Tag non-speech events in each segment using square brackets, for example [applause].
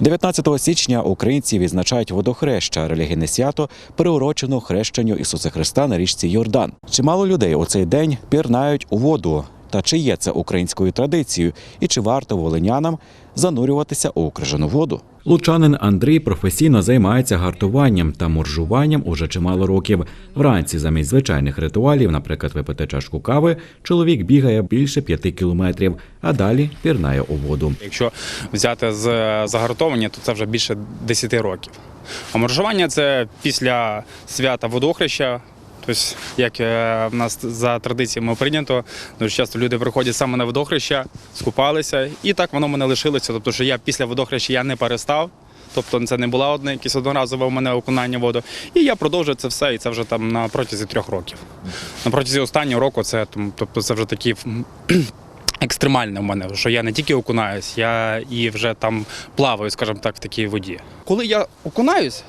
19 січня українці відзначають водохреща, релігійне свято, приурочено хрещенню Ісуса Христа на річці Йордан. Чимало людей у цей день пірнають у воду. Та чи є це українською традицією, і чи варто волинянам занурюватися у крижану воду? Лучанин Андрій професійно займається гартуванням та моржуванням уже чимало років. Вранці замість звичайних ритуалів, наприклад, випити чашку кави, чоловік бігає більше п'яти кілометрів, а далі пірнає у воду. Якщо взяти з загартовування, то це вже більше 10 років. А моржування це після свята водохреща. Тобто, як е, в нас за традиціями прийнято, дуже часто люди приходять саме на водохреща, скупалися, і так воно мене лишилося. Тобто, що я після водохреща я не перестав. Тобто це не була одне якесь одноразове у мене окунання воду. І я продовжую це все, і це вже там на протязі трьох років. На протязі останнього року це тобто це вже такі [clears throat] екстремальне в мене, що я не тільки окунаюсь, я і вже там плаваю, скажімо так, в такій воді. Коли я окунаюсь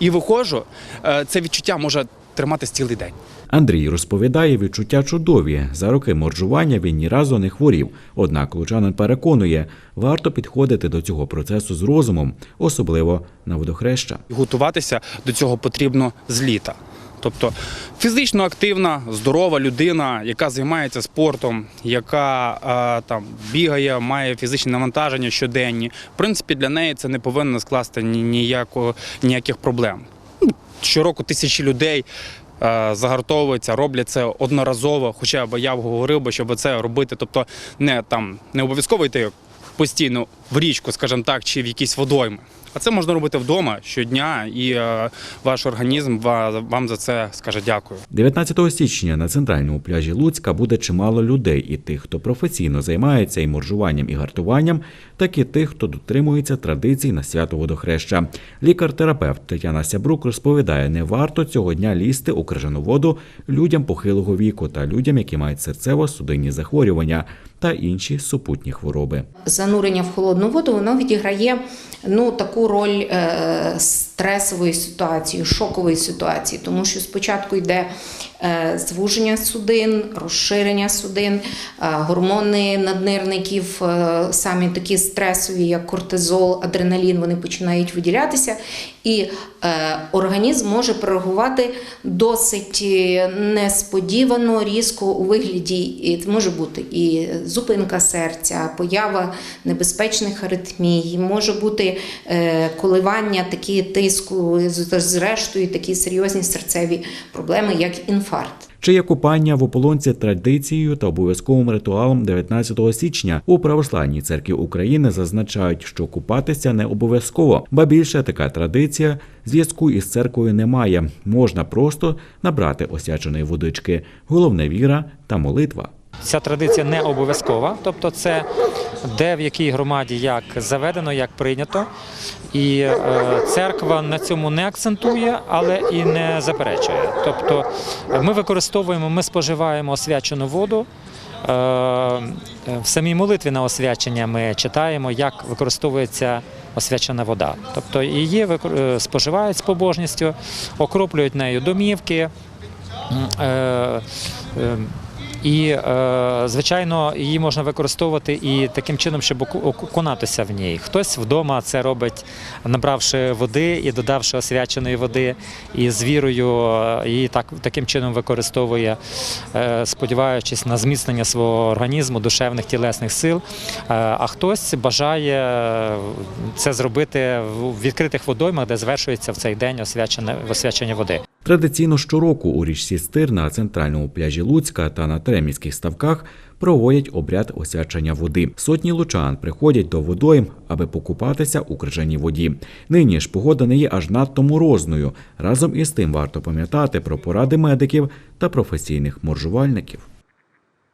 і виходжу, е, це відчуття може триматись цілий день. Андрій розповідає, відчуття чудові. За роки моржування він ні разу не хворів. Однак лучанин переконує, варто підходити до цього процесу з розумом, особливо на водохреща. Готуватися до цього потрібно з літа. Тобто фізично активна, здорова людина, яка займається спортом, яка там бігає, має фізичне навантаження щоденні. В принципі, для неї це не повинно скласти ні- ніяко, ніяких проблем. Щороку тисячі людей е, загартовуються, роблять це одноразово. Хоча б я б говорив би, щоб це робити. Тобто не там не обов'язково йти постійно в річку, скажімо так, чи в якісь водойми. А це можна робити вдома щодня, і е, ваш організм вам за це скаже дякую. 19 січня на центральному пляжі Луцька буде чимало людей, і тих, хто професійно займається і моржуванням, і гартуванням, так і тих, хто дотримується традицій на свято водохреща. Лікар-терапевт Тетяна Сябрук розповідає, не варто цього дня лізти у крижану воду людям похилого віку та людям, які мають серцево-судинні захворювання та інші супутні хвороби. занурення в холодну воду воно відіграє ну, таку роль е, стресової ситуації, шокової ситуації, тому що спочатку йде е, звуження судин, розширення судин, е, гормони наднирників, е, самі такі стресові, як кортизол, адреналін, вони починають виділятися, і організм може реагувати досить несподівано, різко у вигляді, і це може бути і зупинка серця, поява небезпечних аритмій, може бути коливання такі тиску, зрештою такі серйозні серцеві проблеми, як інфаркт. Чи є купання в ополонці традицією та обов'язковим ритуалом 19 січня у православній церкві України зазначають, що купатися не обов'язково, ба більше така традиція зв'язку із церквою немає. Можна просто набрати осяченої водички. Головне віра та молитва. Ця традиція не обов'язкова, тобто це де в якій громаді як заведено, як прийнято. І е, церква на цьому не акцентує, але і не заперечує. Тобто е, ми використовуємо, ми споживаємо освячену воду. Е, В самій молитві на освячення ми читаємо, як використовується освячена вода. Тобто її споживають з побожністю, окроплюють нею домівки. І, е, звичайно, її можна використовувати і таким чином, щоб окунатися в ній. Хтось вдома це робить, набравши води і додавши освяченої води, і з вірою е, її так, таким чином використовує, е, сподіваючись на зміцнення свого організму, душевних тілесних сил. А хтось бажає це зробити в відкритих водоймах, де звершується в цей день освячення води. Традиційно щороку у річці Стир на центральному пляжі Луцька та на Тремівських ставках проводять обряд осячення води. Сотні лучан приходять до водойм, аби покупатися у крижаній воді. Нині ж погода не є аж надто морозною. Разом із тим варто пам'ятати про поради медиків та професійних моржувальників.